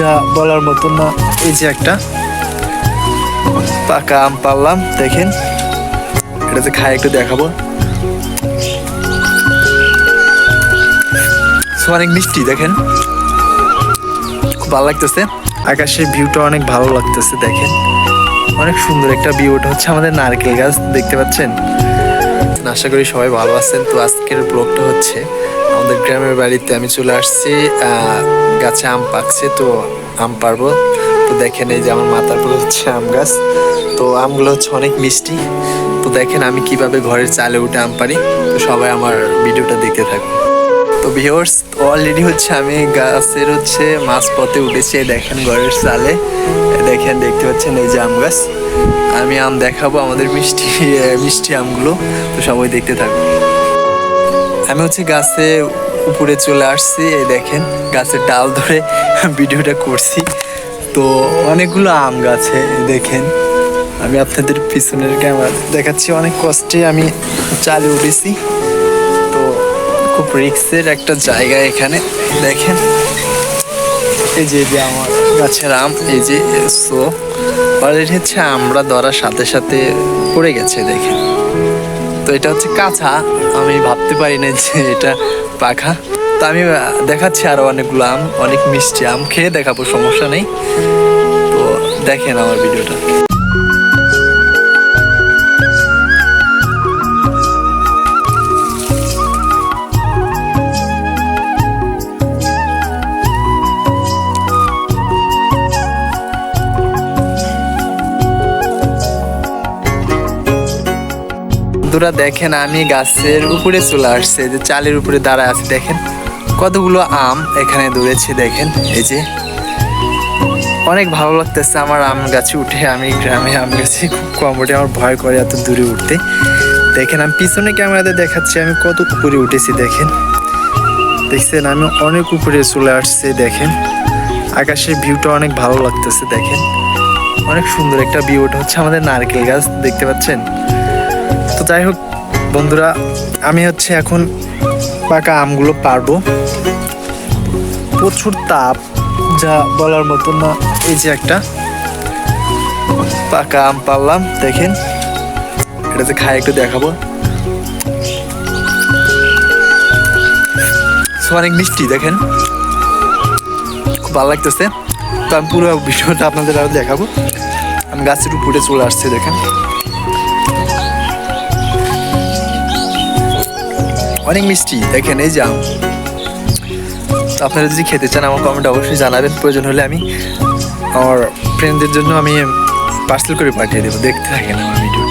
যা বলার মতন না। এই যে একটা পাকা আম পারলাম, দেখেন। এটাতে খাই একটু দেখাবো। অনেক মিষ্টি, দেখেন। খুব ভালো লাগতেছে। আকাশের ভিউটা অনেক ভালো লাগতেছে, দেখেন। অনেক সুন্দর একটা ভিউ ওটা হচ্ছে আমাদের নারকেল গাছ, দেখতে পাচ্ছেন? আশা করি সবাই ভালো আছেন। তো আজকের ব্লগটা হচ্ছে আমাদের গ্রামের বাড়িতে আমি চলে আসছি গাছে আম পাকছে, তো আম পারব। তো দেখেন এই যে আমার মাথার উপরে হচ্ছে আম গাছ। তো আমগুলো হচ্ছে অনেক মিষ্টি। তো দেখেন আমি কীভাবে ঘরের চালে উঠে আম পারি তো সবাই আমার ভিডিওটা দেখতে থাকুন। তো ভিউয়ার্স অলরেডি হচ্ছে আমি গাছের হচ্ছে মাছ পথে উঠেছি দেখেন ঘরের চালে। দেখেন, দেখতে পাচ্ছেন এই যে আম গাছ। আমি আম দেখাবো, আমাদের মিষ্টি মিষ্টি আমগুলো। তো সবাই দেখতে থাকুন। আমি হচ্ছে গাছে উপরে চলে আসছি, এই দেখেন, গাছের ডাল ধরে ভিডিওটা করছি। তো অনেকগুলো আম গাছে দেখেন। আমি আপনাদের পিছনের ক্যামেরা দেখাচ্ছি, অনেক কষ্টে আমি চালে উঠেছি। খুব রিক্সের একটা জায়গা এখানে, দেখেন। এই যে যে আমার গাছের আম, এই যে, সো অলরেডি হচ্ছে আমরা ধরার সাথে সাথে পড়ে গেছে, দেখেন। তো এটা হচ্ছে কাঁচা, আমি ভাবতে পারি না যে এটা পাখা। তো আমি দেখাচ্ছি আরও অনেকগুলো আম, অনেক মিষ্টি আম, খেয়ে দেখাবো, সমস্যা নেই। তো দেখেন আমার ভিডিওটা। বন্ধুরা দেখেন, আমি গাছের উপরে চলে আসছে যে চালের উপরে দাঁড়ায় আছে, দেখেন। কতগুলো আম এখানে ধরেছে, দেখেন, এই যে। অনেক ভালো লাগতেছে আমার আম গাছে উঠে, আমি গ্রামে আম গাছে খুব কম উঠে, আমার ভয় করে এত দূরে উঠতে। দেখেন, আমি পিছনে ক্যামেরাতে দেখাচ্ছি, আমি কত উপরে উঠেছি, দেখেন। দেখছেন, আমি অনেক উপরে চলে আসছে, দেখেন। আকাশের ভিউটা অনেক ভালো লাগতেছে, দেখেন। অনেক সুন্দর একটা ভিউ, ওটা হচ্ছে আমাদের নারকেল গাছ, দেখতে পাচ্ছেন? তো যাই হোক, বন্ধুরা, আমি হচ্ছে এখন পাকা আমগুলো পারব। প্রচুর তাপ, যা বলার মতন না। এই যে একটা পাকা আম পারলাম, দেখেন। এটাতে খাই, একটু দেখাবো। অনেক মিষ্টি, দেখেন। খুব ভালো লাগতেছে। তো আমি পুরো বিষয়টা আপনাদের আরও দেখাবো। আমি গাছের উপরে চলে আসছি, দেখেন। অনেক মিষ্টি। দেখেন, এই তো আপনারা যদি খেতে চান, আমার কমেন্ট অবশ্যই জানাবেন। প্রয়োজন হলে আমি আমার ফ্রেন্ডদের জন্য আমি পার্সেল করে পাঠিয়ে দেবো। দেখতে থাকেন আমার ভিডিও